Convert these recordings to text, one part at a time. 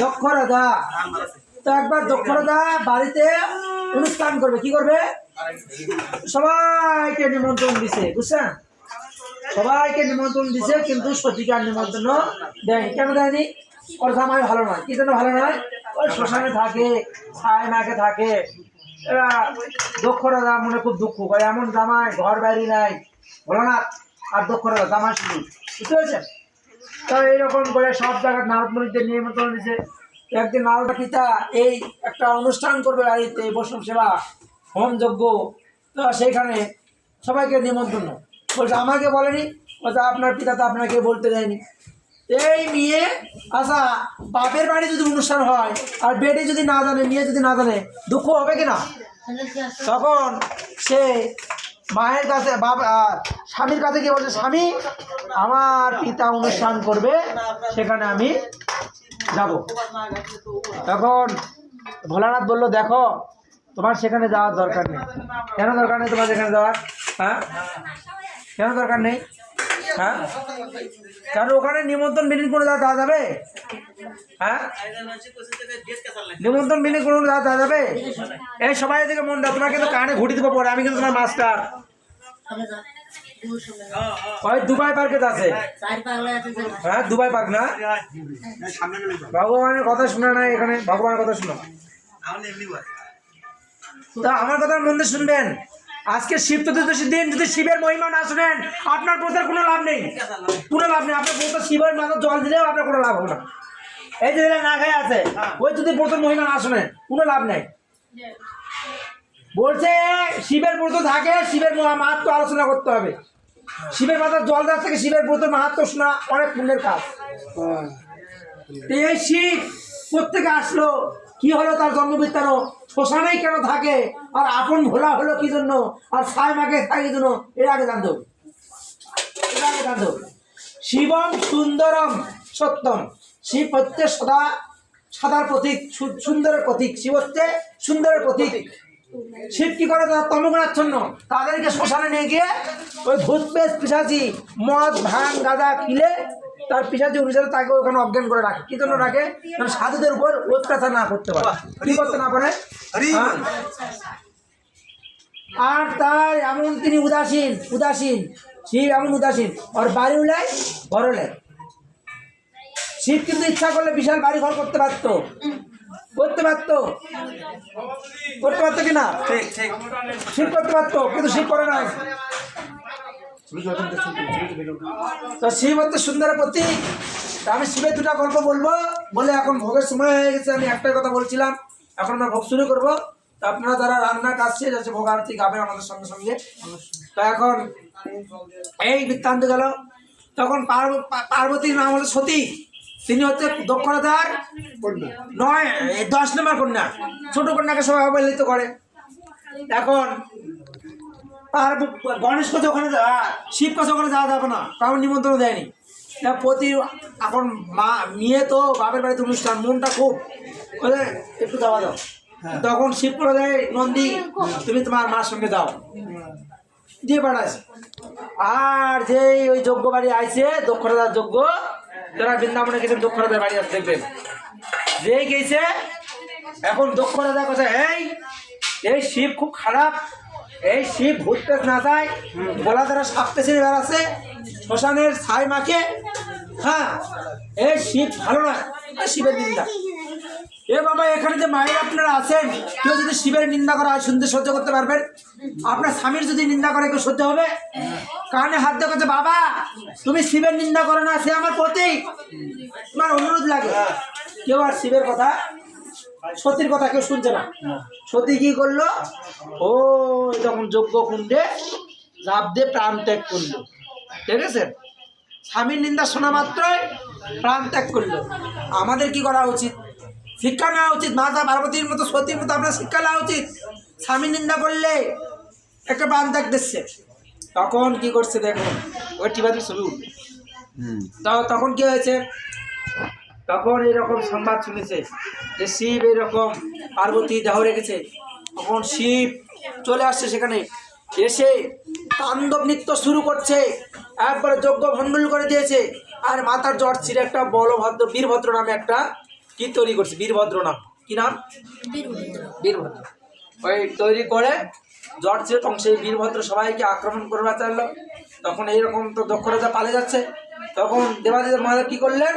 দক্ষ রাজা তো একবার দক্ষ রাজা বাড়িতে অনুষ্ঠান করবে, কি করবে? সবাইকে নিমন্ত্রণ দিছে, বুঝছেন? সবাইকে নিমন্ত্রণ দিছে, কিন্তু সতীকে নিমন্ত্রণ দেয়নি। কেন দেয়নি? ওর জামাই ভালো নয়। কি জন্য ভালো নয়? ওই শ্মশানে থাকে, ছায় নাকে থাকে। এরা দক্ষ রাজা মনে খুব দুঃখ করে। এমন জামাই, ঘর বাইরে নাই। ভোলানাথ আর দক্ষ রাজা জামাই শুধু। বুঝতে পেরেছেন? তো এইরকম করে সব জায়গায় নারদ মনিদের নিমন্ত্রণ দিয়েছে। একদিন নারদ পিতা এই একটা অনুষ্ঠান করবে বাড়িতে বৈষ্ণব সেবা, হোম যজ্ঞ। তো সেইখানে সবাইকে নিমন্ত্রণ। বলছে, আমাকে বলেনি? বলছে, আপনার পিতা তো আপনাকে বলতে দেয়নি। এই মেয়ে আচ্ছা বাপের বাড়ি যদি অনুষ্ঠান হয়, আর বেডে যদি না জানে, মেয়ে যদি না জানে, দুঃখ হবে কি না তখন সে মায়ের কাছে, বাবা স্বামীর কাছে গিয়ে বলছে, স্বামী, আমার পিতা অনুষ্ঠান করবে, সেখানে আমি যাব। তখন ভোলানাথ বলল, দেখো, তোমার সেখানে যাওয়ার দরকার নেই। কেন দরকার নেই তোমার সেখানে যাওয়ার? হ্যাঁ? কেন দরকার নেই? হ্যাঁ? কারণ ওখানে নিমন্ত্রণ মিটিং করে যাওয়া যাওয়া যাবে? হ্যাঁ? নিমন্ত্রণ মিটিং করে যাওয়া যাওয়া যাবে? এই সবাই থেকে মন দাও, তোমাকে তো কানে ঘুটি দেবো পরে, আমি কিন্তু তোমার মাস্টার দুবাই পার্কে হ্যাঁ দুবাই পার্ক না? ভগবানের কথা শোনা নাই এখানে, ভগবানের কথা শোনো। তা আমার কথা মন দিয়ে শুনবেন। আজকে শিব চতুর্দশীর দিন, যদি শিবের মহিমা না শুনেন, আপনার প্রচার কোনো লাভ নেই। কোনো লাভ নেই। আপনার প্রচার শিবের মাথা জল দিলেও আপনার কোনো লাভ হবে না। এই যে না খেয়ে আছে, ওই যদি প্রচার মহিমা না শুনেন, কোনো লাভ নেই। বলছে, শিবের ব্রত থাকে, শিবের মহা- মাহাত্ম্য আলোচনা করতে হবে। শিবের মাথার জল দেওয়ার থেকে শিবের ব্রত মাহাত্ম শোনা অনেক পুণ্যের কাজ। এই শিব প্রত্যেকে আসলো, কি হলো তার জন্মবৃত্তানো শ্মশানেই কেন থাকে? আর আপন ভোলা হলো কি জন্য? আর ছায় মাকে থাকে কি জন্য? এর আগে জানতে। হবে এর আগে জানতে। হবে শিবম সুন্দরম সত্যম। শিব হচ্ছে সদা সাদার প্রতীক সুন্দরের প্রতীক। শিব হচ্ছে সুন্দরের প্রতীক। শিব কি করে? তারা তমগুণাচ্ছন্ন। তাদেরকে শ্মশানে নিয়ে গিয়ে ওই ভূত পেশ পিসাচি মদ ভাঙ গাঁজা কিলে তার পিসাচি অনুসারে তাকে ওখানে অজ্ঞান করে রাখে। কি জন্য রাখে? মানে সাধুদের উপর অত্যাচার না করতে পারে। কি করতে না পারে? হ্যাঁ? আর তার এমন তিনি উদাসীন উদাসীন। শিব এমন উদাসীন। ওর বাড়ি উলায় ঘর উলায় শিব কিন্তু ইচ্ছা করলে বিশাল বাড়ি ঘর করতে পারতো। করতে পারতো। করতে পারতো কিনা শিব করতে পারতো কিন্তু শিব করে নাই। তো শিব হচ্ছে সুন্দরের প্রতীক। আমি শিবের দুটা গল্প বলব। বলে এখন ভোগের সময় হয়ে গেছে আমি একটাই কথা বলছিলাম। এখন আমরা ভোগ শুরু করব। আপনারা যারা রান্নার কাজ শেষ আছে, ভোগ আরতি গাবেন আমাদের সঙ্গে সঙ্গে। তো এখন এই বৃত্তান্ত গেল। তখন পার্ব- পার্বতীর নাম হলো সতী। তিনি হচ্ছে দক্ষতার নয় দশ নম্বর কন্যা। ছোট কন্যাকে সবাই অবহেলিত করে। এখন গণেশ কাছে ওখানে শিব কাছে ওখানে যাওয়া যাবে না। কারণ নিমন্ত্রণ দেয়নি। প্রতি এখন মা মেয়ে তো বাপের বাড়িতে অনুষ্ঠান। মনটা খুব একটু যাওয়া দাও। তখন শিব করে দেয় নন্দী তুমি তোমার মার সঙ্গে যাও। দিয়ে পাঠাইছে আর যে ওই যজ্ঞ বাড়ি আইছে দক্ষরাজার যজ্ঞ যারা বৃন্দাবনে গেছেন দক্ষরাজার বাড়ি আছে দেখবেন। যে গেছে এখন দক্ষ রাজা কথা এই এই শিব খুব খারাপ এই শিব ভূত না যায় গলা তারা সাপতে ছেড়ে বেড়াচ্ছে শ্মশানের ছাই মাকে হ্যাঁ এই শিব ভালো না শিবের নিন্দা। এ বাবা, এখানে যে মায়ের আপনারা আছেন, কেউ যদি শিবের নিন্দা করা হয় শুনতে সহ্য করতে পারবেন? আপনার স্বামীর যদি নিন্দা করে, কেউ সহ্য হবে? কানে হাত করছে বাবা, তুমি শিবের নিন্দা করো না, সে আমার প্রতীক তোমার অনুরোধ লাগে। কেউ আর শিবের কথা, সতীর কথা কেউ শুনছে না। সতী কি করল? ও তখন যজ্ঞ কুণ্ডে ঝাঁপ দিয়ে প্রাণ ত্যাগ করল। ঠিক আছে? স্বামীর নিন্দা শোনা মাত্রই প্রাণ ত্যাগ করল। আমাদের কি করা উচিত? শিক্ষা নেওয়া উচিত মাতা পার্বতীর মতো সতীর মতো আপনার শিক্ষা নেওয়া উচিত। স্বামী নিন্দা করলে একটা প্রাণ ত্যাগ দিচ্ছে। তখন কি করছে দেখুন ওই টিভাতে ছবি উঠবে তাও তখন কি হয়েছে? তখন এরকম সংবাদ শুনেছে যে শিব এরকম পার্বতী দেহ রেখেছে। তখন শিব চলে আসছে সেখানে এসে তাণ্ডব নৃত্য শুরু করছে একবারে যজ্ঞ ভণ্ডুল করে দিয়েছে। আর মাথার জ্বর ছিল একটা বলভদ্র বীরভদ্র নামে একটা কি তৈরি করছে? বীরভদ্র নাম। কি নাম? বীরভদ্র। ওই তৈরি করে তখন সেই বীরভদ্র সবাইকে আক্রমণ করবা চাইলো তখন এইরকম তো দক্ষ রাজা পালিয়ে যাচ্ছে। তখন দেবাদিদেব মহাদেব কি করলেন?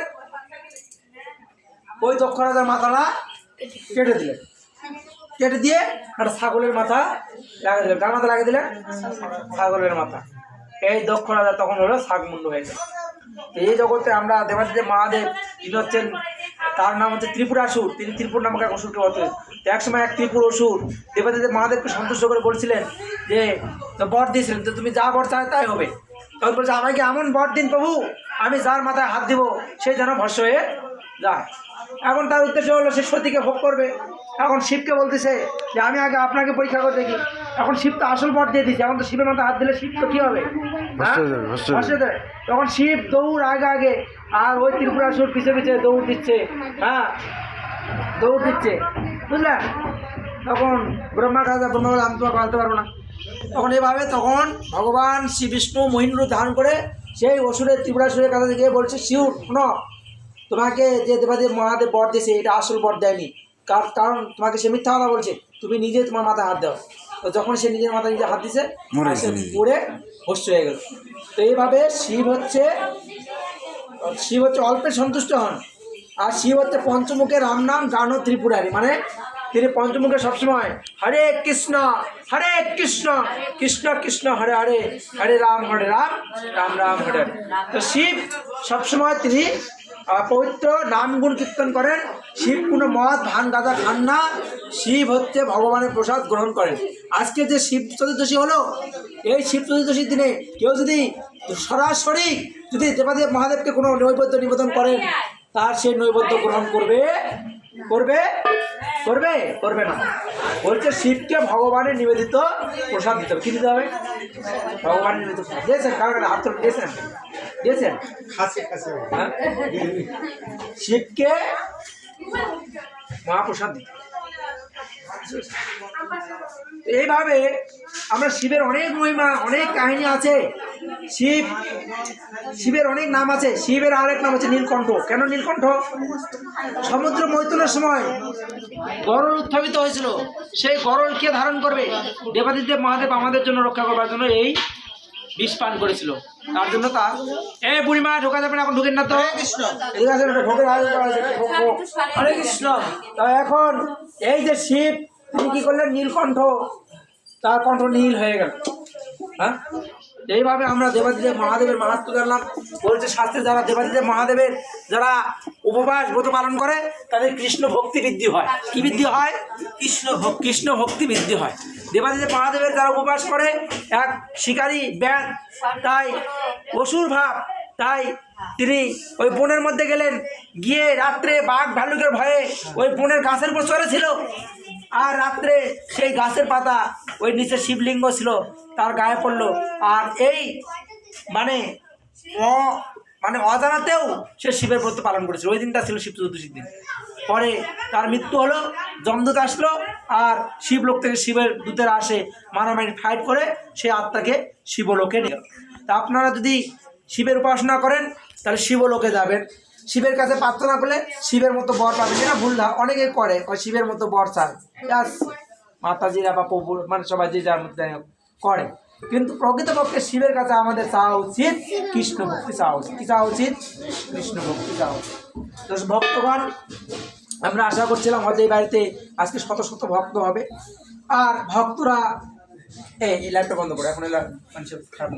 ওই দক্ষ রাজার মাথাটা কেটে দিলেন। কেটে দিয়ে একটা ছাগলের মাথা লাগিয়ে দিলেন। কার মাথা লাগিয়ে দিলেন? ছাগলের মাথা। এই দক্ষ রাজা তখন হলো শাকমুন্ড হয়ে গেল। এই জগতে আমরা দেবাদিদেব মহাদেব তিনি হচ্ছেন তার নাম হচ্ছে ত্রিপুরাসুর তিনি ত্রিপুর নামক এক অসুরকে হতে তো এক সময় এক ত্রিপুর অসুর দেবাদিদেব মহাদেবকে সন্তুষ্ট করে বলছিলেন যে বর দিয়েছিলেন, তো তুমি যা বর চায় তাই হবে। তখন বলছে আমাকে এমন বর দিন প্রভু? আমি যার মাথায় হাত দিব সেই যেন ভস্য হয়ে যায়। এখন তার উদ্দেশ্য হলো সে সতীকে ভোগ করবে। এখন শিবকে বলতেছে যে আমি আগে আপনাকে পরীক্ষা করে দেখি। এখন শিব তো আসল বর দিয়ে দিচ্ছে এখন তো শিবের মাথায় হাত দিলে শিব তো কী হবে? হ্যাঁ? তখন শিব দৌড় আগে আগে আর ওই ত্রিপুরাসুর পিছে পিছে দৌড় দিচ্ছে। হ্যাঁ? দৌড় দিচ্ছে। বুঝলেন? তখন ব্রহ্মা কাজা ব্রহ্মা আমি তোমাকে বলতে পারব না। তখন এভাবে তখন ভগবান শ্রী বিষ্ণু মহিন্দ্র ধারণ করে সেই অসুরের ত্রিপুরাসুরের কাছে গিয়ে বলছে শিউর শোনো তোমাকে যে দেবাদেব মহাদেব বর দিয়েছে এটা আসল বর দেয়নি। কার- কারণ তোমাকে সে মিথ্যা কথা বলছে তুমি নিজে তোমার মাথায় হাত দাও। তো যখন সে নিজের মাথায় নিজে হাত দিছে। পড়ে ভস্য হয়ে গেল। তো এইভাবে শিব হচ্ছে শিব হচ্ছে অল্পে সন্তুষ্ট হন। আর শিব হচ্ছে পঞ্চমুখে রাম নাম গান ত্রিপুরারী মানে তিনি পঞ্চমুখে সবসময় হরে কৃষ্ণ হরে কৃষ্ণ কৃষ্ণ কৃষ্ণ, হরে হরে হরে রাম হরে রাম রাম রাম, হরে তো শিব সবসময় তিনি পবিত্র নাম গুণ কীর্তন করেন। শিব কোনো মদ ভান গাঁজা খান না। শিব হচ্ছে ভগবানের প্রসাদ গ্রহণ করেন। আজকে যে শিব চতুর্দশী হলো, এই শিব চতুর্দশীর দিনে কেউ যদি সরাসরি যদি দেবাদেব মহাদেবকে কোনো নৈবেদ্য নিবেদন করেন, তার সেই নৈবেদ্য গ্রহণ করবে করবে করবে? করবে না। বলছে শিবকে ভগবানের নিবেদিত প্রসাদ দিতে হবে। কি দিতে হবে? ভগবানের নিবেদিত প্রসাদ। দিয়েছেন? কারণ হাত তুলে দিয়েছেন? দিয়েছেন? হ্যাঁ? শিবকে মহাপ্রসাদ দিতে। এইভাবে আমরা শিবের অনেক মহিমা অনেক কাহিনী আছে। শিব শিবের অনেক নাম আছে। শিবের আরেক নাম হচ্ছে নীলকণ্ঠ। কেন নীলকণ্ঠ? সমুদ্র মৈথুনের সময় গরল উত্থাপিত হয়েছিল। সেই গরল কে ধারণ করবে? দেবাদিদেব মহাদেব আমাদের জন্য রক্ষা করবার জন্য এই বিষ পান করেছিল। তার জন্য তার এ বুড়িমা ঢোকা যাবে না এখন ঢুকেন না তো। ঢোক। হরে কৃষ্ণ। তা এখন এই যে শিব তিনি কি করলেন নীলকণ্ঠ তার কণ্ঠ নীল হয়ে গেল। হ্যাঁ? এইভাবে আমরা দেবাদিদেব মহাদেবের মাহাত্ম জানলাম। বলছে, শাস্ত্রে যারা দেবাদিদেব মহাদেবের যারা উপবাস, ব্রত পালন করে, তাদের কৃষ্ণ ভক্তি বৃদ্ধি হয়। কি বৃদ্ধি হয়? কৃষ্ণ কৃষ্ণ ভক্তি বৃদ্ধি হয়। দেবাদিদেব মহাদেবের যারা উপবাস করে, এক শিকারী ব্যাগ তাই অসুর ভাব, তাই তিনি ওই বনের মধ্যে গেলেন। গিয়ে রাত্রে বাঘ ভালুকের ভয়ে ওই বনের গাছের উপর চড়েছিল। আর রাত্রে সেই গাছের পাতা, ওই নিচে শিবলিঙ্গ ছিল, তার গায়ে পড়ল। আর এই মানে অ মানে অজানাতেও সে শিবের ব্রত পালন করেছিল। ওই দিনটা ছিল শিব চতুর্দশীর দিন। পরে তার মৃত্যু হলো, জমদূত আসলো, আর শিবলোক থেকে শিবের দূতেরা আসে মারামারি ফাইট করে, সে আত্মাকে শিবলোকে নিয়ে তা আপনারা যদি শিবের উপাসনা করেন, তাহলে শিবলোকে যাবেন। শিবের কাছে প্রার্থনা করলে শিবের মতো বর পাবেন এটা ভুল না, অনেকে করে শিবের মতো বর চায়। ব্যাস, মাতাজিরা বা প্রভু মানে সবাই যে যার মধ্যে করে। কিন্তু প্রকৃতপক্ষে শিবের কাছে আমাদের চাওয়া উচিত কৃষ্ণ ভক্তি চাওয়া উচিত। কি চাওয়া উচিত? কৃষ্ণ ভক্তি চাওয়া উচিত। তো ভক্তগণ, আমরা আশা করছিলাম হয়তো এই বাড়িতে আজকে শত শত ভক্ত হবে। আর ভক্তরা এই লাইভটা বন্ধ করে, এখন এলা মানুষের খারাপ।